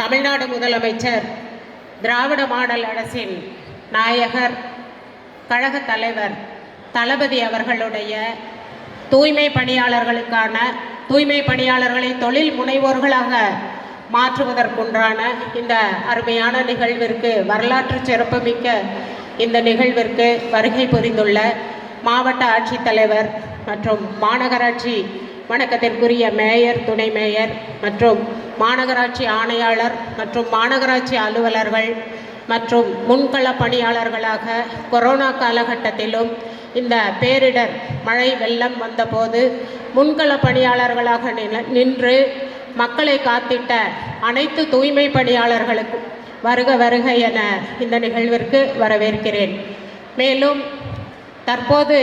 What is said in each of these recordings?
தமிழ்நாடு முதலமைச்சர் திராவிட மாடல் அரசின் நாயகர் கழக தலைவர் தளபதி அவர்களுடைய தூய்மை பணியாளர்களுக்கான தூய்மை பணியாளர்களை தொழில் முனைவோர்களாக மாற்றுவதற்குன்றான இந்த அருமையான நிகழ்விற்கு வரலாற்று சிறப்புமிக்க இந்த நிகழ்விற்கு வருகை புரிந்துள்ள மாவட்ட ஆட்சித்தலைவர் மற்றும் மாநகராட்சி வணக்கத்திற்குரிய மேயர் துணை மேயர் மற்றும் மாநகராட்சி ஆணையாளர் மற்றும் மாநகராட்சி அலுவலர்கள் மற்றும் முன்கள பணியாளர்களாக கொரோனா காலகட்டத்திலும் இந்த பேரிடர் மழை வெள்ளம் வந்தபோது முன்கள பணியாளர்களாக நின்று மக்களை காத்திட்ட அனைத்து தூய்மை பணியாளர்களுக்கு வருக வருக என இந்த நிகழ்விற்கு வரவேற்கிறேன். மேலும் தற்போது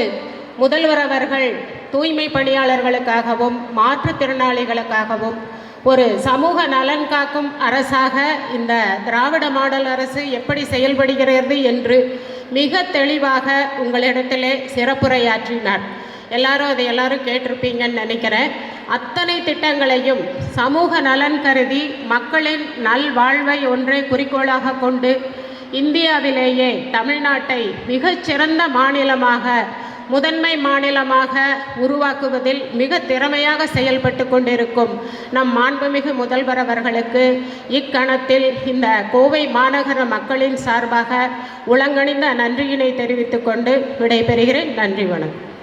முதல்வர் அவர்கள் தூய்மை பணியாளர்களுக்காகவும் மாற்றுத்திறனாளிகளுக்காகவும் ஒரு சமூக நலன் காக்கும் அரசாக இந்த திராவிட மாடல் அரசு எப்படி செயல்படுகிறது என்று மிக தெளிவாக உங்களிடத்திலே சிறப்புரையாற்றினார். எல்லாரும் அதை எல்லாரும் கேட்டிருப்பீங்கன்னு நினைக்கிறேன். அத்தனை திட்டங்களையும் சமூக நலன் கருதி மக்களின் நல்வாழ்வை ஒன்றை குறிக்கோளாக கொண்டு இந்தியாவிலேயே தமிழ்நாட்டை மிகச்சிறந்த மாநிலமாக முதன்மை மாநிலமாக உருவாக்குவதில் மிக திறமையாக செயல்பட்டு கொண்டிருக்கும் நம் மாண்புமிகு முதல்வர் அவர்களுக்கு இக்கணத்தில் இந்த கோவை மாநகர மக்களின் சார்பாக உளங்கணிந்த நன்றியினை தெரிவித்துக்கொண்டு விடைபெறுகிறேன். நன்றி வணக்கம்.